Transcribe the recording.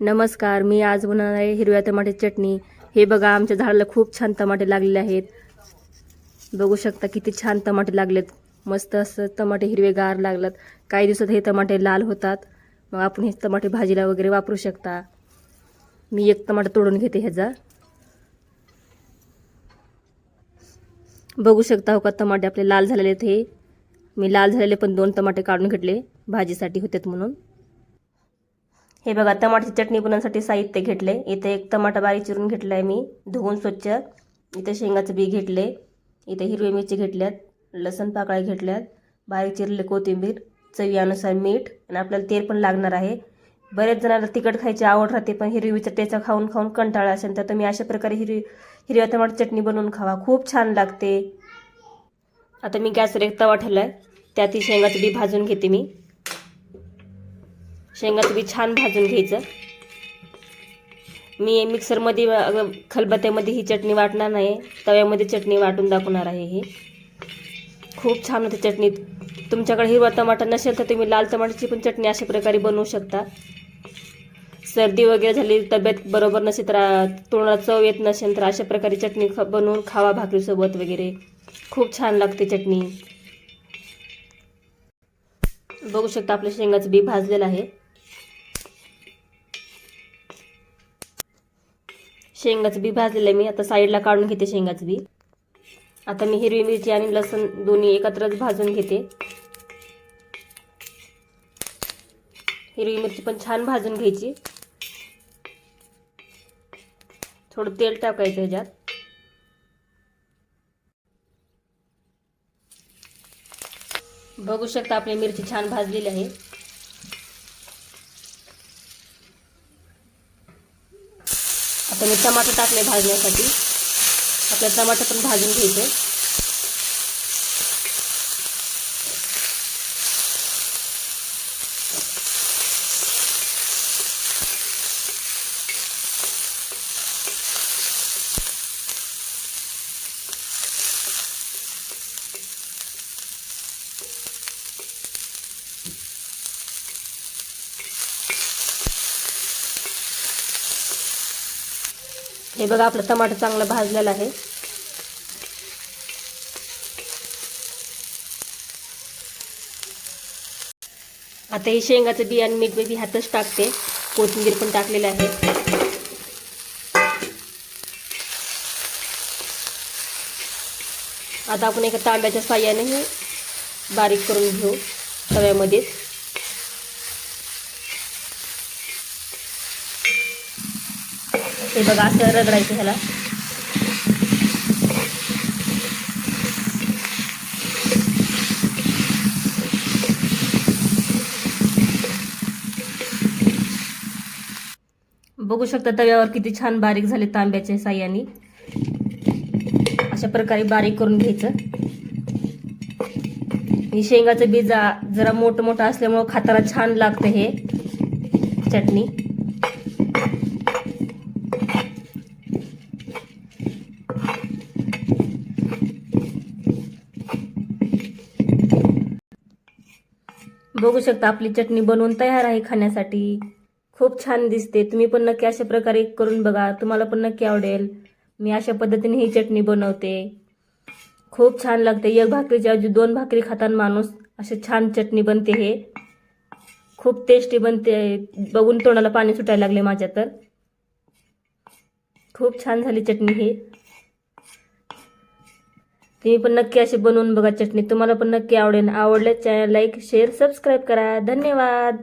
नमस्कार मी आज बनवणार आहे हिरव्या टमाटे चटणी. हे बघा आमच्या झाडाला खूप छान टमाटे लागलेले आहेत. बघू शकता किती छान टमाटे लागलेत. मस्त असं टमाटे हिरवेगार लागलात. काही दिवसात हे टमाटे लाल होतात. मग आपण हे टमाटे भाजीला वगैरे वापरू शकता. मी एक टमाटा तोडून घेते ह्याचा. बघू शकता हो का टमाटे आपले लाल झालेले आहेत हे. मी लाल झालेले पण दोन टमाटे काढून घेतले. भाजीसाठी होतात म्हणून. हे बघा टमाट्याची चटणी बनवण्यासाठी साहित्य घेतले इथे एक टमाटा बारीक चिरून घेतला आहे मी. धुवून स्वच्छ. इथे शेंगाचं बी घेतले इथे हिरवी मिरची घेतल्यात. लसण पाकळ्या घेतल्यात. बारीक चिरले कोथिंबीर चवीनुसार मीठ आणि आपल्याला तेल पण लागणार आहे. बरेच जणांना तिखट खायची आवड राहते पण हिरवी मिरची टेचा खाऊन खाऊन कंटाळा असेल तर तुम्ही अशा प्रकारे हिरवी हिरव्या टमाटर चटणी बनवून खावा. खूप छान लागते. आता मी गॅसवर एक तवा ठेवला आहे त्यात ही शेंगाचं बी भाजून घेते मी. शेंगाचं बी छान भाजून घ्यायचं. मी मिक्सरमध्ये अ, खलबत्त्यामध्ये ही चटणी वाटणार नाही. तव्यामध्ये चटणी वाटून दाखवणार आहे ही. खूप छान होते चटणी. तुमच्याकडे हिरवा टमाटर नसेल तर तुम्ही लाल टमाटरची पण चटणी अशा प्रकारे बनवू शकता. सर्दी वगैरे झाली तब्येत बरोबर नसेल तर तोंडाला चव येत नसेल तर अशा प्रकारे चटणी ख बनवून खावा भाकरीसोबत वगैरे. खूप छान लागते चटणी. बघू शकता आपल्या शेंगाचं बी भाजलेलं आहे. शेंगाचं बी भाजलेलं आहे मी. आता साईडला काढून घेते शेंगाचं बी. आता मी हिरवी मिरची आणि लसूण दोन्ही एकत्रच भाजून घेते. हिरवी मिरची पण छान भाजून घ्यायची. थोडं तेल टाकायचं ह्याच्यात. बघू शकता आपली मिरची छान भाजलेली आहे. आता मी टमाटर टाकले भाजण्यासाठी. आपल्या टमाटर पण भाजून घ्यायचे. हे बघा आपलं टमाटर चांगलं भाजलेलं आहे. आता हे शेंगाचं बी आणि मीठ बी ह्यातच टाकते. कोथिंबीर पण टाकलेलं आहे. आता आपण एका तांब्याच्या साह्याने हे बारीक करून घेऊ तव्यामध्ये हे बघा असं रगडायचं ह्याला. बघू शकता तव्यावर किती छान बारीक झाले तांब्याच्या साह्याने. अशा प्रकारे बारीक करून घ्यायचं. शेंगाचं बीज जरा मोठं मोठं असल्यामुळं खाताना छान लागतं हे चटणी. बघू शकता आपली चटणी बनवून तयार आहे खाण्यासाठी. खूप छान दिसते. तुम्ही पण नक्की अशा प्रकारे करून बघा. तुम्हाला पण नक्की आवडेल. मी अशा पद्धतीने ही चटणी बनवते. खूप छान लागते. एक भाकरीच्या ऐवजी दोन भाकरी खाताना माणूस असे छान चटणी बनते हे. खूप टेस्टी बनते. बघून तोंडाला पाणी सुटायला लागले माझ्या तर. खूप छान झाली चटणी ही. तुम्ही पण नक्की अशी बनवून बघा चटणी. तुम्हाला पण नक्की आवडेल आवडल्यास चॅनल लाईक शेअर सबस्क्राईब करा. धन्यवाद.